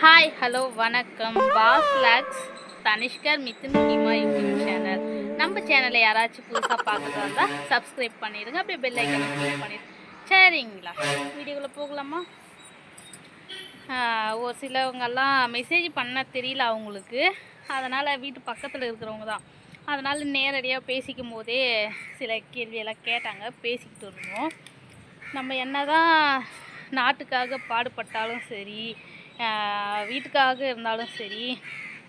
Hi hello வணக்கம். பாஸ் லாக்ஸ் தனிஷ்கர் மித்துன் ஹிமா யூடியூப் சேனல். நம்ம சேனலை யாராச்சும் புதுசாக பார்க்குறதா இருந்தால் சப்ஸ்கிரைப் பண்ணிடுங்க. அப்படியே பெல் ஐக்கனை கிளிக் பண்ணிடுங்க சரிங்களா? வீடியோக்குள்ளே போகலாமா? ஒரு சிலவங்கெல்லாம் மெசேஜ் பண்ண தெரியல அவங்களுக்கு. அதனால் வீட்டு பக்கத்தில் இருக்கிறவங்க தான். அதனால் நேரடியாக பேசிக்கும் போதே சில கேள்வியெல்லாம் கேட்டாங்க. பேசிக்கிட்டு இருந்தோம். நம்ம என்ன தான் நாட்டுக்காக பாடுபட்டாலும் சரி வீட்டுக்காக இருந்தாலும் சரி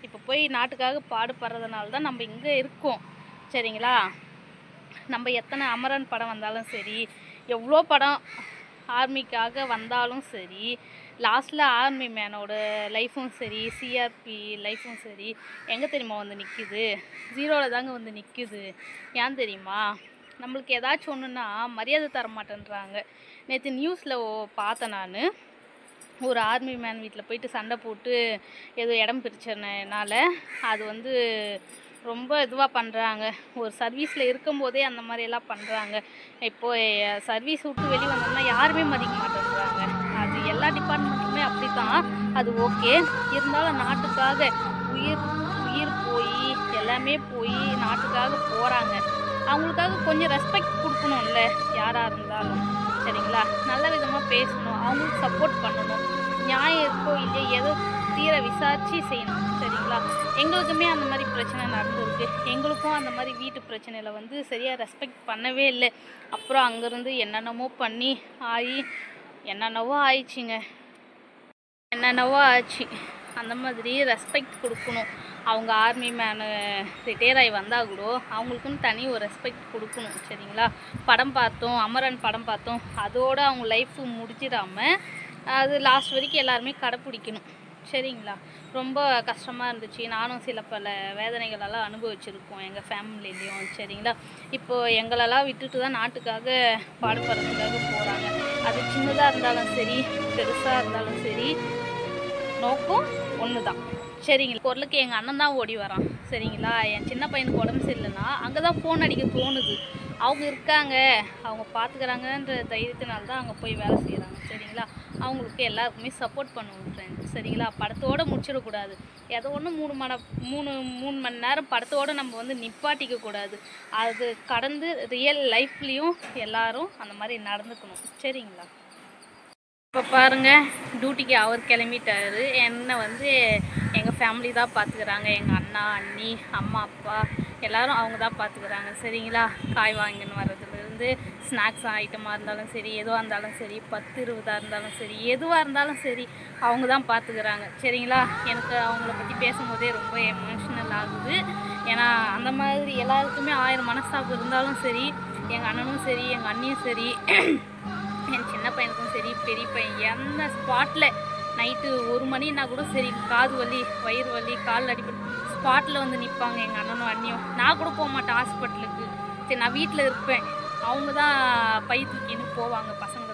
இப்போ போய் நாட்டுக்காக பாடுபடுறதுனால தான் நம்ம இங்கே இருக்கோம். சரிங்களா? நம்ம எத்தனை அமரன் படம் வந்தாலும் சரி எவ்வளோ படம் ஆர்மிக்காக வந்தாலும் சரி லாஸ்ட்டில் ஆர்மி மேனோட லைஃப்பும் சரி சிஆர்பி லைஃப்பும் சரி எங்கே தெரியுமா வந்து நிற்கிது ஜீரோவில் தாங்க வந்து நிற்கிது ஏன் தெரியுமா? நம்மளுக்கு ஏதாச்சும் ஒன்றுன்னா மரியாதை தர மாட்டேன்றாங்க நேற்று நியூஸில் பார்த்தேன் நான். ஒரு ஆர்மி மேன் வீட்டில் போயிட்டு சண்டை போட்டு ஏதோ இடம் பிரிச்சனால அது வந்து ரொம்ப இதுவாக பண்ணுறாங்க ஒரு சர்வீஸில் இருக்கும்போதே அந்த மாதிரி எல்லாம் பண்ணுறாங்க இப்போ சர்வீஸ் விட்டு வெளியே வந்தோம்னா யாருமே மதிக்க மாட்டேங்கிறாங்க அது எல்லா டிபார்ட்மெண்ட்டுமே அப்படி தான் அது ஓகே இருந்தாலும் நாட்டுக்காக உயிர் உயிர் போய் எல்லாமே போய் நாட்டுக்காக போகிறாங்க அவங்களுக்காக கொஞ்சம் ரெஸ்பெக்ட் கொடுக்கணும்ல யாராக இருந்தாலும். சரிங்களா? நல்ல விதமாக பேசணும் அவங்களுக்கு சப்போர்ட் பண்ணணும். நியாயம் இருக்கோ இல்லையோ ஏதோ தீர விசாரித்து செய்யணும் சரிங்களா? எங்களுக்குமே அந்த மாதிரி பிரச்சனை நடந்திருக்கு. எங்களுக்கும் அந்த மாதிரி வீட்டு பிரச்சனையில் வந்து சரியாக ரெஸ்பெக்ட் பண்ணவே இல்லை. அப்புறம் அங்கேருந்து என்னென்னமோ பண்ணி ஆகி என்னென்னவோ ஆயிடுச்சிங்க. என்னென்னவோ ஆச்சு. அந்த மாதிரி ரெஸ்பெக்ட் கொடுக்கணும். அவங்க ஆர்மி மேனு ரிட்டையர் ஆகி வந்தால் கூட அவங்களுக்குன்னு தனி ஒரு ரெஸ்பெக்ட் கொடுக்கணும் சரிங்களா? படம் பார்த்தோம் அமரன் படம் பார்த்தோம் அதோடு அவங்க லைஃப் முடிஞ்சிடாமல் அது லாஸ்ட் வரைக்கும் எல்லாருமே கடைப்பிடிக்கணும் சரிங்களா? ரொம்ப கஷ்டமாக இருந்துச்சு. நானும் சில பல வேதனைகளெல்லாம் அனுபவிச்சிருக்கோம் எங்கள் ஃபேமிலிலையும் சரிங்களா? இப்போது எங்களெல்லாம் விட்டுட்டு தான் நாட்டுக்காக பாடுபடுறதுக்காக போகிறாங்க அது சின்னதாக இருந்தாலும் சரி பெருசாக இருந்தாலும் சரி நோக்கம் ஒன்று தான் சரிங்களா. பொருளுக்கு எங்கள் அண்ணன் தான் ஓடி வரான். சரிங்களா. என் சின்ன பையனுக்கு உடம்பு சரியில்லைன்னா அங்கே தான் ஃபோன் அடிக்க தோணுது. அவங்க இருக்காங்க. அவங்க பார்த்துக்கிறாங்கன்ற தைரியத்தினால தான் அங்கே போய் வேலை செய்கிறாங்க சரிங்களா. அவங்களுக்கு எல்லாருக்குமே சப்போர்ட் பண்ணுவோம் ஃப்ரெண்ட்ஸ் சரிங்களா. படத்தோடு முடிச்சிடக்கூடாது ஏதோ ஒன்று மூணு மணி மூணு மூணு மணி நேரம் படத்தோடு நம்ம வந்து நிப்பாட்டிக்கக்கூடாது அது கடந்து ரியல் லைஃப்லேயும் எல்லாரும் அந்த மாதிரி நடந்துக்கணும். சரிங்களா. இப்போ பாருங்கள் டியூட்டிக்கு அவர் கிளம்பிட்டாரு. என்னை வந்து எங்கள் ஃபேமிலி தான் பார்த்துக்கிறாங்க எங்கள் அண்ணா அண்ணி அம்மா அப்பா எல்லாரும் அவங்க தான் பார்த்துக்கிறாங்க சரிங்களா? காய் வாங்கின்னு வர்றதுலேருந்து ஸ்நாக்ஸ் ஐட்டமாக இருந்தாலும் சரி எதுவாக இருந்தாலும் சரி பத்து இருபதாக இருந்தாலும் சரி எதுவாக இருந்தாலும் சரி அவங்க தான் பார்த்துக்கிறாங்க சரிங்களா? எனக்கு அவங்கள பற்றி பேசும்போதே ரொம்ப எமோஷ்னல் ஆகுது. ஏன்னா அந்த மாதிரி எல்லாருக்குமே ஆயிரம் மனஸ்தாபம் இருந்தாலும் சரி எங்கள் அண்ணனும் சரி எங்கள் அண்ணியும் சரி என் சின்ன பையனுக்கும் சரி பெரிய பையன் எந்த ஸ்பாட்டில் நைட்டு ஒரு மணினா கூட சரி காது வலி வயிறு வலி கால் அடிப்பட்டு ஸ்பாட்டில் வந்து நிற்பாங்க எங்கள் அண்ணனும் அண்ணியும். நான் கூட போக மாட்டேன் ஹாஸ்பிட்டலுக்கு சரி நான் வீட்டில் இருப்பேன். அவங்க தான் பை தூக்கின்னு போவாங்க பசங்க.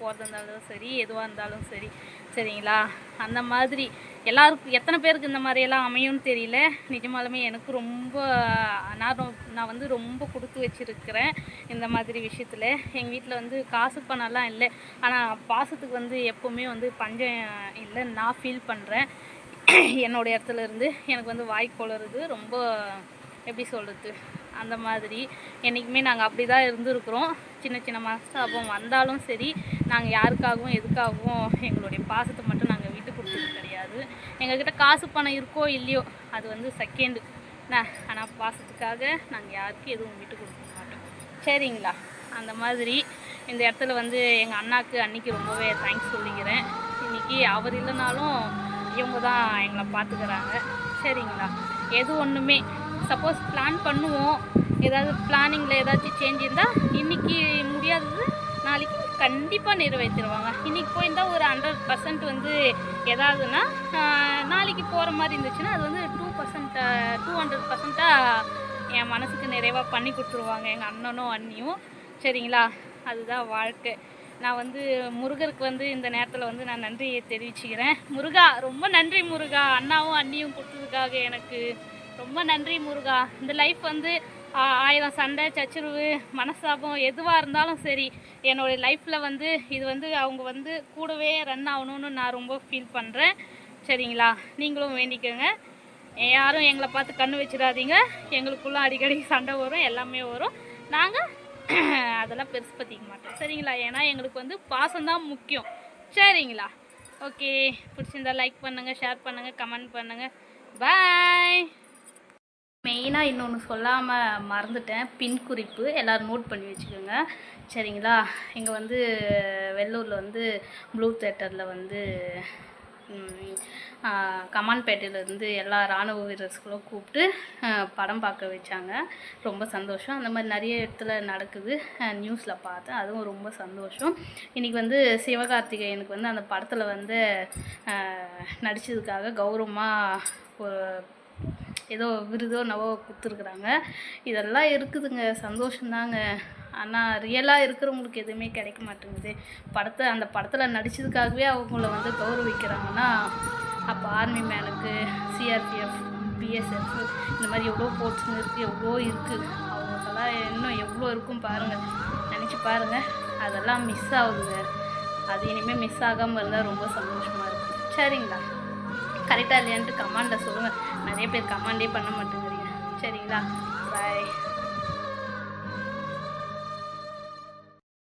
போகிறதா இருந்தாலும் சரி எதுவாக இருந்தாலும் சரி சரிங்களா? அந்த மாதிரி எல்லாருக்கும் எத்தனை பேருக்கு இந்த மாதிரியெல்லாம் அமையும்னு தெரியல. நிஜமாலுமே எனக்கு ரொம்ப நான் நான் வந்து ரொம்ப கொடுத்து வச்சுருக்கிறேன் இந்த மாதிரி விஷயத்தில். எங்கள் வீட்டில் வந்து காசு பணம்லாம் இல்லை. ஆனால் பாசத்துக்கு வந்து எப்போவுமே வந்து பஞ்சம் இல்லைன்னு நான் ஃபீல் பண்ணுறேன் என்னோட இடத்துல இருந்து எனக்கு வந்து வாய் ரொம்ப எப்படி சொல்கிறது அந்த மாதிரி. என்றைக்குமே நாங்கள் அப்படி தான் இருந்திருக்கிறோம். சின்ன சின்ன மனஸ்தாபம் வந்தாலும் சரி நாங்கள் யாருக்காகவும் எதுக்காகவும் எங்களுடைய பாசத்தை மட்டும் நாங்கள் விட்டு கொடுத்தது கிடையாது. எங்கள்கிட்ட காசு பணம் இருக்கோ இல்லையோ அது வந்து செகண்டு ஆனால் பாசத்துக்காக நாங்கள் யாருக்கும் எதுவும் விட்டு கொடுக்க மாட்டோம். சரிங்களா? அந்த மாதிரி இந்த இடத்துல வந்து எங்கள் அண்ணாக்கு அன்னைக்கு ரொம்பவே தேங்க்ஸ் சொல்லிக்கிறேன். இன்னைக்கு அவர் இல்லைனாலும் இவங்க தான் எங்களை பார்த்துக்கிறாங்க. சரிங்களா? எது ஒன்றுமே சப்போஸ் பிளான் பண்ணுவோம். ஏதாவது பிளானிங்கில் ஏதாச்சும் சேஞ்ச் இருந்தால் இன்றைக்கி முடியாதது நாளைக்கு கண்டிப்பாக நிறைவேற்றிடுவாங்க இன்றைக்கி போயிருந்தால் ஒரு ஹண்ட்ரட் பர்சன்ட் வந்து எதாவதுன்னா நாளைக்கு போகிற மாதிரி இருந்துச்சுன்னா அது வந்து டூ பர்சன்ட் டூ ஹண்ட்ரட் பர்சன்ட்டாக என் மனசுக்கு நிறைவாக பண்ணி கொடுத்துருவாங்க. எங்கள் அண்ணனும் அண்ணியும். சரிங்களா? அதுதான் வாழ்க்கை. நான் வந்து முருகருக்கு வந்து இந்த நேரத்தில் வந்து நான் நன்றியை தெரிவிச்சுக்கிறேன். முருகா ரொம்ப நன்றி முருகா. அண்ணாவும் அண்ணியும் கொடுத்ததுக்காக எனக்கு ரொம்ப நன்றி முருகா. இந்த லைஃப் வந்து ஆ, ஆயிரம் சண்டை சச்சுருவு மனஸ்தாபம் எதுவாக இருந்தாலும் சரி என்னோடய லைஃப்பில் வந்து இது வந்து அவங்க வந்து கூடவே ரன் ஆகணும்னு நான் ரொம்ப ஃபீல் பண்ணுறேன் சரிங்களா? நீங்களும் வேண்டிக்கோங்க. யாரும் எங்களை பார்த்து கண்ணு வச்சிடாதீங்க. எங்களுக்குள்ள அடிக்கடி சண்டை வரும் எல்லாமே வரும். நாங்கள் அதெல்லாம் பெருசு பற்றிக்க மாட்டோம். சரிங்களா? ஏன்னா எங்களுக்கு வந்து பாசம்தான் முக்கியம். சரிங்களா? ஓகே பிடிச்சிருந்தா லைக் பண்ணுங்கள் ஷேர் பண்ணுங்கள் கமெண்ட் பண்ணுங்கள் பாய் மெயினாக இன்னொன்று சொல்லாமல் மறந்துட்டேன். பின் குறிப்பு எல்லோரும் நோட் பண்ணி வச்சுக்கோங்க. சரிங்களா? இங்கே வந்து வெள்ளூரில் வந்து ப்ளூ தேட்டரில் வந்து கமான்பேட்டையிலேருந்து எல்லா இராணுவ வீரர்களும் கூப்பிட்டு படம் பார்க்க வச்சாங்க. ரொம்ப சந்தோஷம். அந்த மாதிரி நிறைய இடத்துல நடக்குது. நியூஸில் பார்த்தேன். அதுவும் ரொம்ப சந்தோஷம். இன்றைக்கி வந்து சிவகார்த்திகேயனுக்கு வந்து அந்த படத்தில் வந்து நடித்ததுக்காக கௌரவமாக ஒரு ஏதோ விருதோ நவோ கொடுத்துருக்குறாங்க. இதெல்லாம் இருக்குதுங்க. சந்தோஷம்தாங்க ஆனால் ரியலாக இருக்கிறவங்களுக்கு எதுவுமே கிடைக்க மாட்டேங்குது. படத்தை அந்த படத்தில் நடித்ததுக்காகவே அவங்கள வந்து கௌரவிக்கிறாங்கன்னா அப்போ ஆர்மி மேனுக்கு சிஆர்பிஎஃப் பிஎஸ்எஃப் இந்த மாதிரி எவ்வளோ போர்ட்ஸுங்க இருக்குது எவ்வளோ இருக்குது அவங்களுக்கெல்லாம் இன்னும் எவ்வளோ இருக்கும் பாருங்கள் நினச்சி பாருங்கள் அதெல்லாம் மிஸ் ஆகுதுங்க. அது இனிமேல் மிஸ் ஆகாமல் இருந்தால் ரொம்ப சந்தோஷமாக இருக்கும். சரிங்களா? கரெக்டாக இல்லையான்ட்டு கமாண்டில் சொல்லுங்கள் நிறைய பேர் கமாண்டே பண்ண மாட்டேங்கிறீங்க. சரிங்களா? பாய்